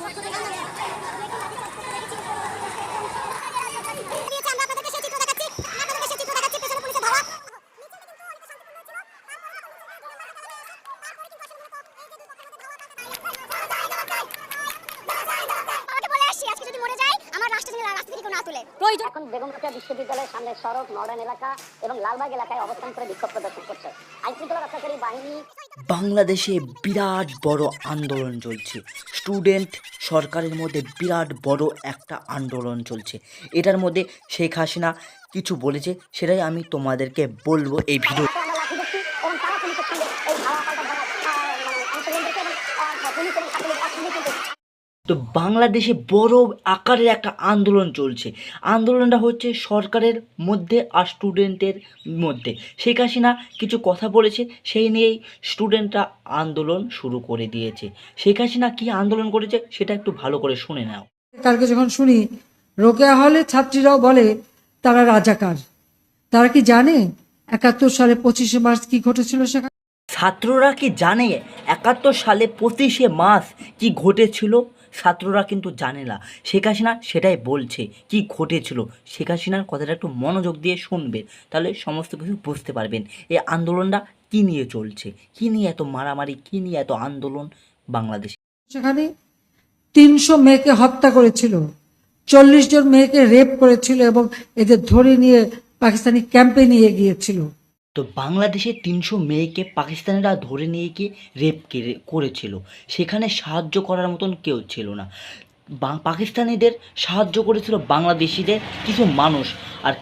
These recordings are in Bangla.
সমন্বয়ক রাষ্ট্র থেকে রাস্তা থেকে না তুলে প্রয়োজন এখন বেগম বিশ্ববিদ্যালয়ের সামনে সড়ক মডার্ন এলাকা এবং লালবাগ এলাকায় অবস্থান করে বিক্ষোভ প্রদর্শন করছে। আইন শৃঙ্খলা রক্ষাকারী বাহিনী বাংলাদেশে বিরাট বড় আন্দোলন চলছে। স্টুডেন্ট সরকারের মধ্যে বিরাট বড় একটা আন্দোলন চলছে। এটার মধ্যে শেখ হাসিনা কিছু বলেছে সেটাই আমি তোমাদেরকে বলব এই ভিডিও তো বাংলাদেশে বড় আকারের একটা আন্দোলন চলছে। আন্দোলনটা হচ্ছে সরকারের মধ্যে আর স্টুডেন্টের মধ্যে। শেখ হাসিনা কিছু কথা বলেছে সেই নিয়েই স্টুডেন্টরা আন্দোলন শুরু করে দিয়েছে। শেখ হাসিনা কী আন্দোলন করেছে সেটা একটু ভালো করে শুনে নাও। কালকে যখন শুনি রোকেয়া হলে ছাত্রীরাও বলে তারা রাজাকার। তারা কি জানে একাত্তর সালে পঁচিশে মার্চ কি ঘটেছিল সেখানে? ছাত্ররা কি জানে একাত্তর সালে পঁচিশে মাস কি ঘটেছিল? ছাত্ররা কিন্তু জানে না। শেখ হাসিনা সেটাই বলছে। কি ঘটেছিল? শেখ হাসিনার কথাটা একটু মনোযোগ দিয়ে শুনবেন। তাহলে সমস্ত কিছু বুঝতে পারবেন। এই আন্দোলনটা কি নিয়ে চলছে? কি নিয়ে এত মারামারি? কি নিয়ে এত আন্দোলন বাংলাদেশে? সেখানে তিনশো মেয়েকে হত্যা করেছিল। চল্লিশ জন মেয়েকে রেপ করেছিল এবং এদের ধরে নিয়ে পাকিস্তানি ক্যাম্পে নিয়ে গিয়েছিল। তো বাংলাদেশে তিনশো মেয়েকে পাকিস্তানিরা ধরে নিয়ে গিয়ে রেপ করেছিল। সেখানে সাহায্য করার মতন কেউ ছিল না। পাকিস্তানিদের সাহায্য করেছিল বাংলাদেশিদের কিছু মানুষ। আর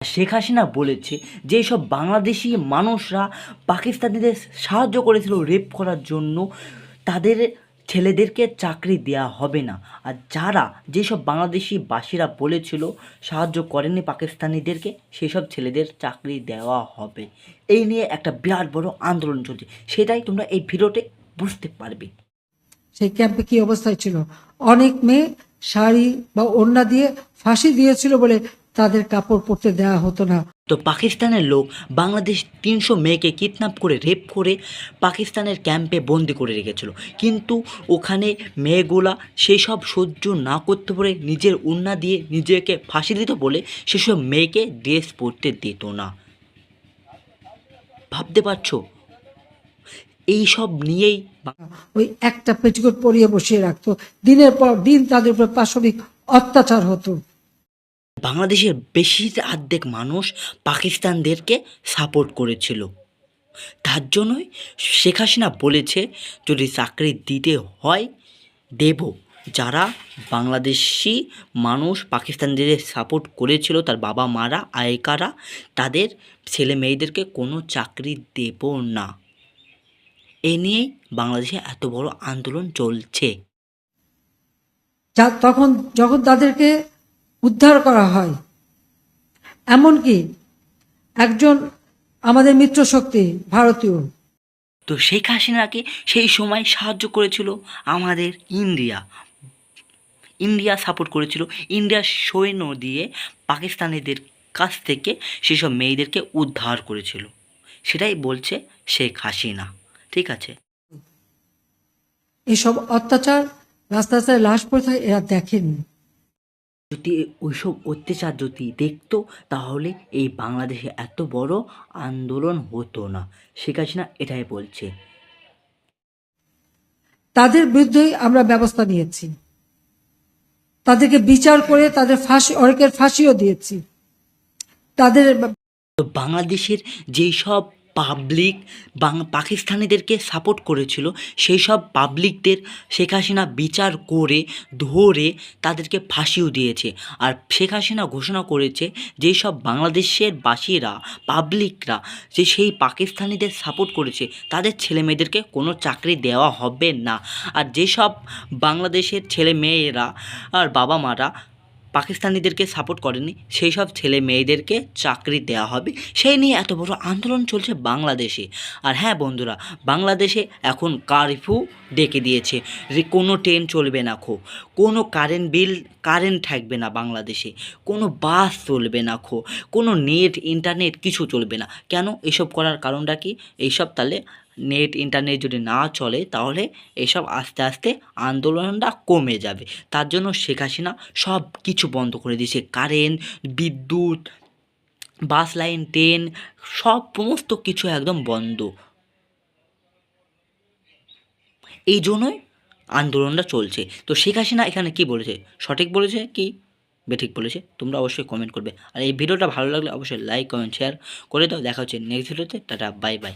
শেখ হাসিনা বলেছে যে সব বাংলাদেশি মানুষরা পাকিস্তানিদের সাহায্য করেছিল রেপ করার জন্য। তাদের ছেলেদেরকে চাকরি দেয়া হবে না। আর যারা যেসব বাংলাদেশি বাসীরা বলেছিল সাহায্য করেনি পাকিস্তানিদেরকে, সেসব ছেলেদের চাকরি দেওয়া হবে। এই নিয়ে একটা বিরাট বড় আন্দোলন চলছে। সেটাই তোমরা এই ভিডিওতে বুঝতে পারবে। সেই ক্যাম্পে কি অবস্থায় ছিল? অনেক মেয়ে শাড়ি বা ওড়না দিয়ে ফাঁসি দিয়েছিল বলে তাদের কাপড় পরতে দেওয়া হতো না। তো পাকিস্তানের লোক বাংলাদেশ তিনশো মেয়েকে কিডন্যাপ করে, রেপ করে পাকিস্তানের ক্যাম্পে বন্দি করে রেখেছিল। কিন্তু ওখানে মেয়েগুলা সেই সব সহ্য না করতে পারে নিজের উন্না দিয়ে নিজেকে ফাঁসি দিত বলে সেসব মেয়েকে ড্রেস পরতে দিত না। ভাবতে পারছ? এই সব নিয়েই ওই একটা পেটিকোট পরিয়ে বসিয়ে রাখতো। দিনের পর দিন তাদের উপর পাশবিক অত্যাচার হতো। বাংলাদেশের বেশি অর্ধেক মানুষ পাকিস্তানদেরকে সাপোর্ট করেছিল। তার জন্যই শেখ হাসিনা বলেছে, যদি চাকরি দিতে হয়, দেব। যারা বাংলাদেশি মানুষ পাকিস্তানদের সাপোর্ট করেছিল, তার বাবা মারা আয়কারা তাদের ছেলে মেয়েদেরকে কোনো চাকরি দেব না। এ নিয়েই বাংলাদেশে এত বড় আন্দোলন চলছে। তখন যখন তাদেরকে উদ্ধার করা হয়। এমনকি একজন আমাদের মিত্র শক্তি ভারতীয়। তো শেখ হাসিনাকে সেই সময় সাহায্য করেছিল আমাদের ইন্ডিয়া। ইন্ডিয়া সাপোর্ট করেছিল। ইন্ডিয়া সৈন্য দিয়ে পাকিস্তানিদের কাছ থেকে সেসব মেয়েদেরকে উদ্ধার করেছিল। সেটাই বলছে শেখ হাসিনা। ঠিক আছে? এসব অত্যাচার রাস্তা রাস্তায় লাশ পড়ে থাকে এরা দেখেনি। যদি ওইসব অত্যাচার যদি দেখতো তাহলে এই বাংলাদেশে এত বড় আন্দোলন হতো না। শেখ হাসিনা এটাই বলছে। তাদের বিরুদ্ধেই আমরা ব্যবস্থা নিয়েছি। তাদেরকে বিচার করে তাদের ফাঁসি অনেকের ফাঁসিও দিয়েছি। তাদের বাংলাদেশের যেই সব পাবলিক বাং, পাকিস্তানিদেরকে সাপোর্ট করেছিল। সেই সব পাবলিকদের শেখ হাসিনা বিচার করে, ধরে তাদেরকে ফাঁসিও দিয়েছে। আর শেখ হাসিনা ঘোষণা করেছে যেই সব বাংলাদেশের বাসীরা পাবলিকরা যে সেই পাকিস্তানিদের সাপোর্ট করেছে, তাদের ছেলে মেয়েদেরকে কোনো চাকরি দেওয়া হবে না। আর যেসব বাংলাদেশের ছেলে মেয়েরা আর বাবা মারা পাকিস্তানিদেরকে সাপোর্ট করেনি। সেই সব ছেলে মেয়েদেরকে চাকরি দেওয়া হবে। সেই নিয়ে এত বড় আন্দোলন চলছে বাংলাদেশে। আর হ্যাঁ বন্ধুরা, বাংলাদেশে এখন কারফিউ ডেকে দিয়েছে। যে কোনো ট্রেন চলবে না খো। কোনো কারেন্ট বিল কারেন্ট থাকবে না বাংলাদেশে। কোনো বাস চলবে না খো। কোনো নেট ইন্টারনেট কিছু চলবে না। কেন? এসব করার কারণটা কি? এইসব তাহলে নেট, ইন্টারনেট যদি না চলে, তাহলে এসব আস্তে আস্তে আন্দোলনটা কমে যাবে। তার জন্য শেখ হাসিনা সব কিছু বন্ধ করে দিয়েছে। কারেন্ট, বিদ্যুৎ, বাস লাইন, ট্রেন, সব সমস্ত কিছু একদম বন্ধ। এই জন্যই আন্দোলনটা চলছে। তো শেখ হাসিনা এখানে কি বলেছে? সঠিক বলেছে কি? বেঠিক বলেছে? তোমরা অবশ্যই কমেন্ট করবে। আর এই ভিডিওটা ভালো লাগলে অবশ্যই লাইক কমেন্ট শেয়ার করে দাও। দেখা হচ্ছে নেক্সট ভিডিওতে টাটা বাই বাই